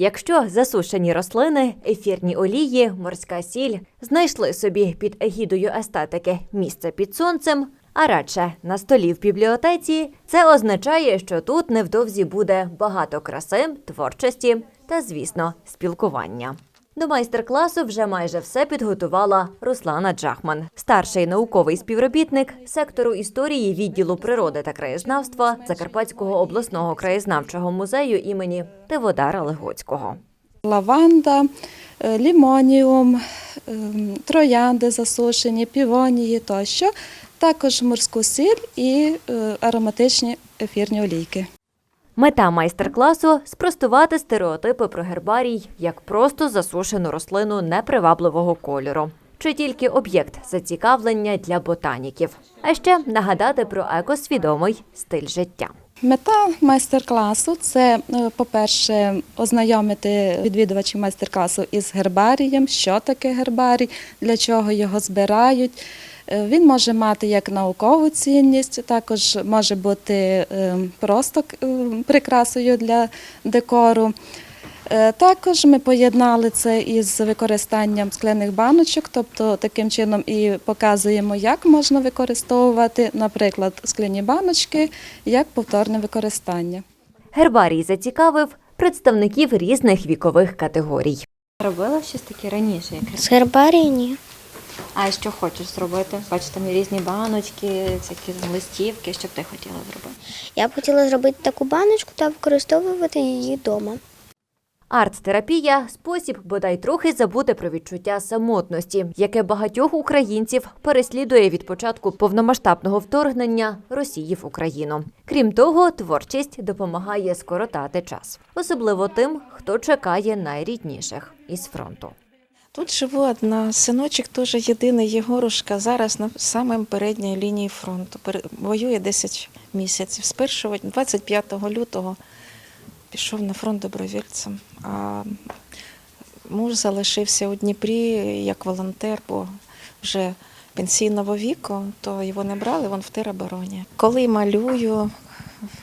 Якщо засушені рослини, ефірні олії, морська сіль знайшли собі під егідою естетики місце під сонцем, а радше на столі в бібліотеці, це означає, що тут невдовзі буде багато краси, творчості та, звісно, спілкування. До майстер-класу вже майже все підготувала Руслана Джахман, старший науковий співробітник сектору історії відділу природи та краєзнавства Закарпатського обласного краєзнавчого музею імені Тиводара Легоцького. лаванда, е, лімоніум, ем, троянди засушені, півонії тощо, також морську сіль і е, ароматичні ефірні олійки. Мета майстер-класу спростувати стереотипи про гербарій як просто засушену рослину непривабливого кольору. Чи тільки об'єкт зацікавлення для ботаніків, а ще нагадати про екосвідомий стиль життя. Мета майстер-класу це, е, по-перше, ознайомити відвідувачів майстер-класу із гербарієм, що таке гербарій, для чого його збирають. Е, Він може мати як наукову цінність, також може бути е, просто е, прикрасою для декору. Також ми поєднали це із використанням скляних баночок, тобто таким чином і показуємо, як можна використовувати, наприклад, скляні баночки як повторне використання. Гербарій зацікавив представників різних вікових категорій. Робила щось таке раніше. З гербарії ні. А що хочеш зробити? Бачиш, там є різні баночки, всякі листівки. Що б ти хотіла зробити? Я б хотіла зробити таку баночку та використовувати її вдома. Арт-терапія спосіб бодай трохи забути про відчуття самотності, яке багатьох українців переслідує від початку повномасштабного вторгнення Росії в Україну. Крім того, творчість допомагає скоротати час, особливо тим, хто чекає найрідніших із фронту. Тут живу одна. Синочок теж єдиний Єгорушка. Зараз на самій передній лінії фронту. Воює 10 місяців. З 1 25 лютого пішов на фронт добровольцем. А муж залишився у Дніпрі як волонтер, бо вже пенсійного віку, то його не брали, він в теробороні. Коли малюю,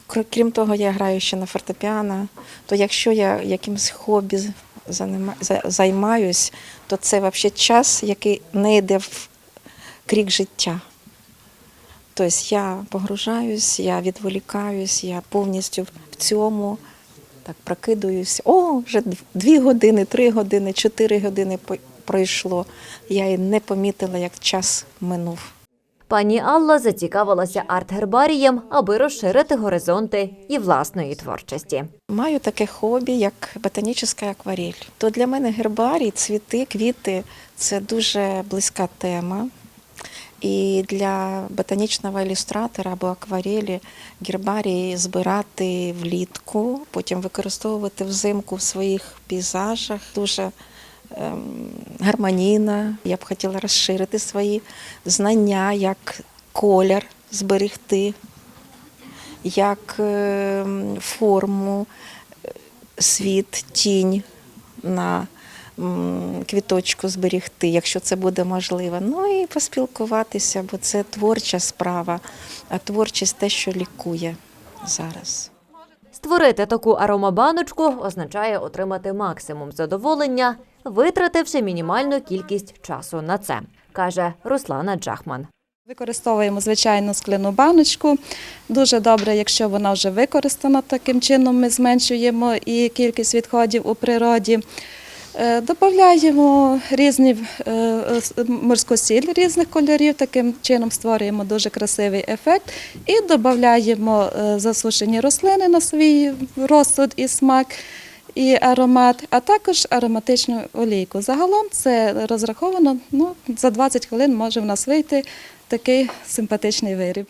кр- крім того, я граю ще на фортепіано, то якщо я якимось хобі займаюсь, то це взагалі час, який не йде в крік життя. Тобто я погружаюсь, я відволікаюсь, я повністю в цьому так прокидуюсь. О, вже дв- дві години, три години, чотири години пройшло. Я і не помітила, як час минув. Пані Алла зацікавилася арт-гербарієм, аби розширити горизонти і власної творчості. Маю таке хобі, як ботанічна акварель. То для мене гербарій, цвіти, квіти це дуже близька тема. І для ботанічного ілюстратора або акварелі гербарій збирати влітку, потім використовувати взимку в своїх пейзажах. Дуже ем, гармонійна. Я б хотіла розширити свої знання, як колір зберегти, як е, форму, світ, тінь на квіточку зберегти, якщо це буде можливо. Ну і поспілкуватися, бо це творча справа, а творчість те, що лікує зараз. Створити таку аромабаночку означає отримати максимум задоволення, витративши мінімальну кількість часу на це, каже Руслана Джахман. Використовуємо звичайну скляну баночку. Дуже добре, якщо вона вже використана. Таким чином ми зменшуємо і кількість відходів у природі. Е, Додаємо різні е, морську сіль різних кольорів, таким чином створюємо дуже красивий ефект. І додаємо е, засушені рослини на свій розсуд і смак. І аромат, а також ароматичну олійку. Загалом це розраховано ну, за 20 хвилин може в нас вийти такий симпатичний виріб.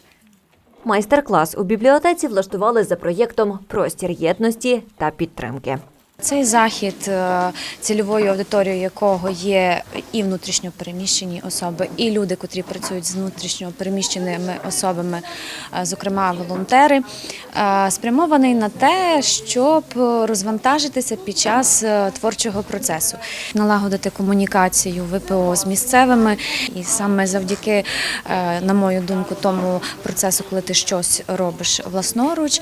Майстер-клас у бібліотеці влаштували за проєктом Простір єдності та підтримки. Цей захід, е, цільовою аудиторією якого є і внутрішньо переміщені особи, і люди, котрі працюють з внутрішньо переміщеними особами, е, зокрема волонтери, е, спрямований на те, щоб розвантажитися під час творчого процесу, налагодити комунікацію ВПО з місцевими, і саме завдяки, на мою думку, тому процесу, коли ти щось робиш власноруч,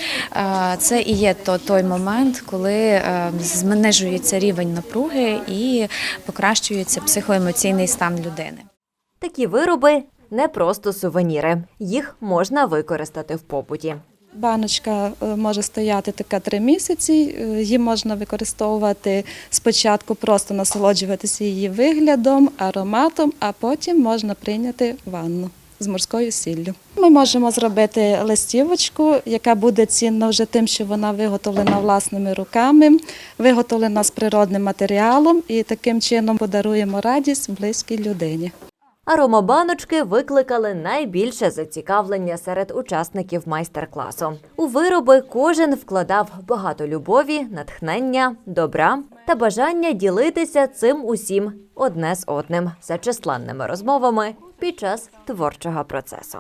це і є той момент, коли е, рівень напруги і покращується психоемоційний стан людини. Такі вироби не просто сувеніри. Їх можна використати в побуті. Баночка е, може стояти така три місяці. е, Її можна використовувати спочатку, просто насолоджуватися її виглядом, ароматом, а потім можна прийняти ванну з морською сіллю. Ми можемо зробити листівочку, яка буде цінна вже тим, що вона виготовлена власними руками, виготовлена з природним матеріалом, і таким чином подаруємо радість близькій людині. Аромабаночки викликали найбільше зацікавлення серед учасників майстер-класу. У вироби кожен вкладав багато любові, натхнення, добра та бажання ділитися цим усім одне з одним за численними розмовами під час творчого процесу.